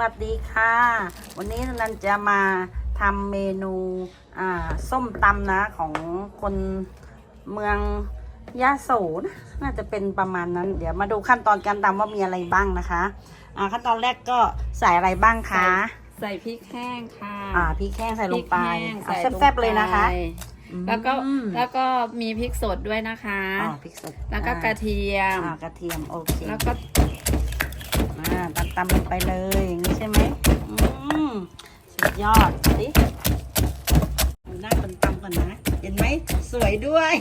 วัสดีค่ะ วันนี้นันจะมาทำเมนูอ่าส้มตำนะของคนเมืองยะโสนะน่าจะเป็นประมาณนั้น เดี๋ยวมาดูขั้นตอนการตำว่ามีอะไรบ้างนะคะอ่าขั้นตอนแรกก็ใส่อะไรบ้างคะ ใส่พริกแห้งค่ะอ่าพริกแห้งใส่ลงไปพริกแห้งเอาใส่งแซ่บๆเลยนะคะไปอืมแล้วก็แล้วก็มีพริกสดด้วยนะคะอ่าพริกสดแล้วก็อ่ากระเทียมอ่ากระเทียมโอเคแล้วก็อ่า ตำตำๆลงไปเลยอย่างนี้ใช่ไหมอืมสุดยอดสิเอาหน้าคนตำก่อนนะ เห็นไหมสวยด้วย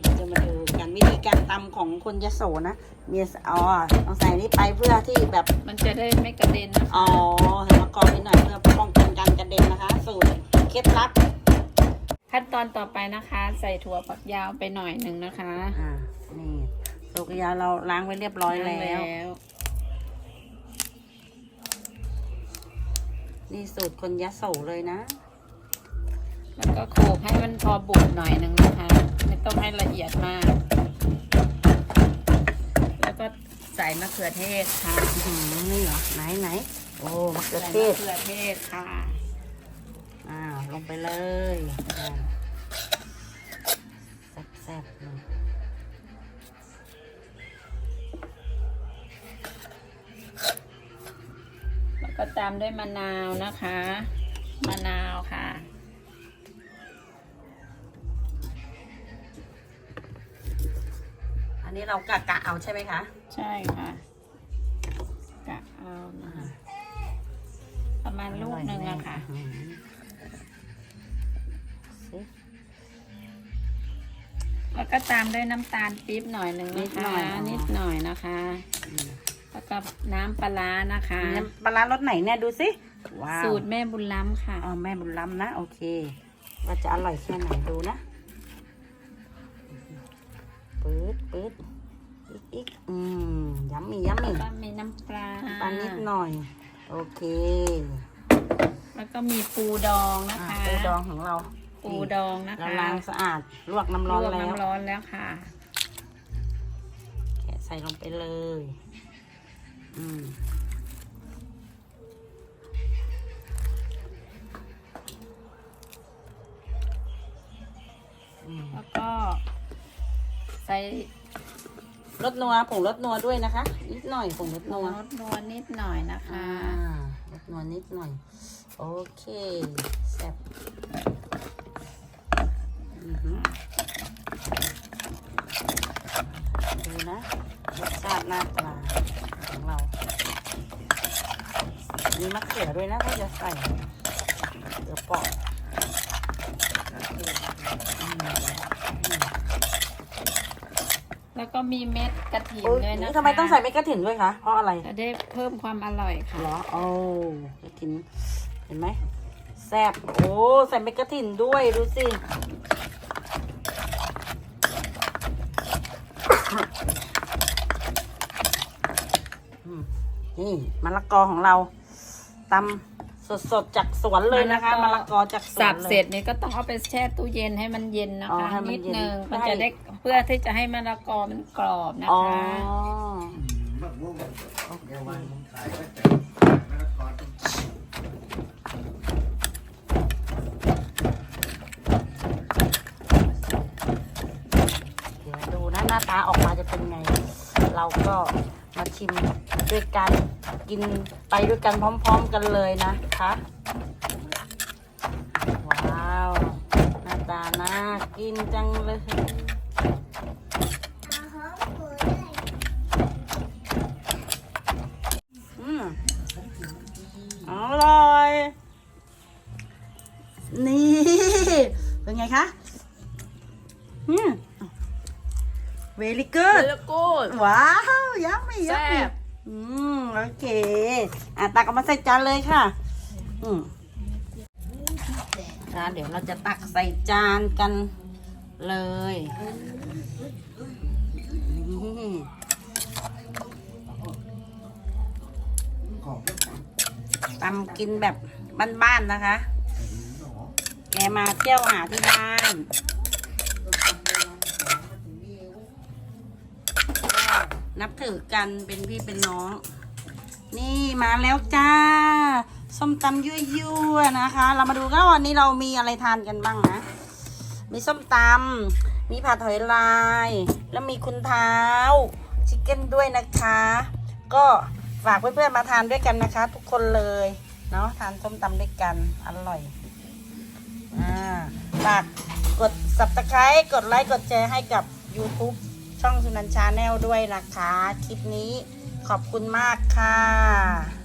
เราจะมาดูกันวิธีการตำของคนยโสนะมีอ๋อต้องใส่นี่ไปเพื่อที่แบบมันจะได้ไม่กระเด็นนะคะอ๋อใส่มะกอกนิดหน่อยเพื่อป้องกันการกระเด็นนะคะ สูตรเคล็ดลับขั้นตอนต่อไปนะคะ ใส่ถั่วฝักยาวไปหน่อยหนึ่งนะคะ อ่า นี่โซ กยาเราล้างไว้เรียบร้อยแล้ววนี่สูตรคนยะโสเลยนะ แล้วก็โขลกให้มันพอบุบหน่อยหนึ่งนะคะ ไม่ต้องให้ละเอียดมาก แล้วก็ใส่มะเขือเทศค่ะอื้อหือนี่เหรอ ไหนไหน โอ้มะเขือใส่เทศมะเขือเทศค่ะอ่าลงไปเลยอ่าแซ่บๆ ก็ตามด้วยมะนาวนะคะ มะนาวค่ะ อันนี้เรากะกะเอาใช่ไหมคะ ใช่ค่ะ กะเอานะคะประมาณลูกหนึ่งอะค่ะอื้อหือสิแล้วก็ตามด้วยน้ำตาลปี๊บหน่อยหนึ่งนินะดหน่คะอยอ๋อนิดหน่อยนะคะอืม แล้วก็น้ำปลาร้านะคะ น้ำปลาร้ารสไหนเนี่ยดูสิว้าวสูตรแม่บุญล้ำค่ะอ๋อแม่บุญล้ำนะ โอเค ว่าจะอร่อยแค่ไหนดูนะปื๊ดปื๊ดอีกอีกอืมยัมมี่ยัมแล้วมี่ก็มีน้ำปลาปลานิดหน่อย โอเค แล้วก็มีปูดองนะอะคะปูดองของเรา ปูดองนะเราคะล้างสะอาดลวกน้ำร้อนลวกแล้วน้ำร้อนแล้วค่ะ แกะใส่ลงไปเลย อืมอืมแล้วก็ ใส่รสนัวผงรสนัวด้วยนะคะ นิดหน่อยผงรสนนัววดนวลนิดหน่อยนะคะอ่ารสนัวนิดหน่อย โอเคแซ่บอือหือดูนะรสชาติหน้าตาของเรา มีมะเขือด้วยนะถ้าจะใส่เขือเปอกอืมแล้วก็มีเม็ดกระถิ่นโอ้ยด้วยนะคะทำไมต้องใส่เม็ดกระถิ่นด้วยคะ เพราะอะไรจะได้เพิ่มความอร่อยค่ะเหรอโอ้กระถิ่นเห็นไหมแซ่บโอ้ใส่เม็ดกระถิ่นด้วยดูสิอืมนี่มะละกอของเรา ตำสดๆจากสวนเลยนะคะมะมะละละกกอ อจากสวนสับเลยเสร็จนี่ก็ต้องเอาไปแช่ตู้เย็นให้มันเย็นนะอ๋อคะให้มันนิดเย็นนึงได้มันจะได้เพื่อที่จะให้มะละกอมันกรอบนะอ๋อ คะ เดี๋ยวดูนะหน้าตาออกมาจะเป็นไง เราก็มาชิมด้วยกัน กินไปด้วยกันพร้อม ๆกันเลยนะคะ ว้าว หน้าตาน่ากินจังเลยอืมอร่อย นี่ เป็นไงคะอืม very good แล้วก็ว้าว ยัมมี่ยัมแซ่มี่บ อืมโอเค อะตักออกมาใส่จานเลยค่ะ อืมค่ะเดี๋ยวเราจะตักใส่จานกันเลยตำกินแบบบ้านๆนะคะ แกมาเที่ยวหาที่บ้าน นับถือกันเป็นพี่เป็นน้อง นี่มาแล้วจ้า ส้มตำยั่วๆนะคะ เรามาดูกันวันนี้เรามีอะไรทานกันบ้างนะ มีส้มตำมีผัดหอยลาย แล้วมีคุณเท้าชิคเก้นด้วยนะคะ ก็ฝากเพื่อนๆมาทานด้วยกันนะคะ ทุกคนเลยเนาะทานส้มตำด้วยกันอร่อยอ่าฝากกด subscribe กดไลค์กดแชร์ให้กับ YouTube ช่องสุนันชาแนลด้วยนะคะ คลิปนี้ขอบคุณมากค่ะ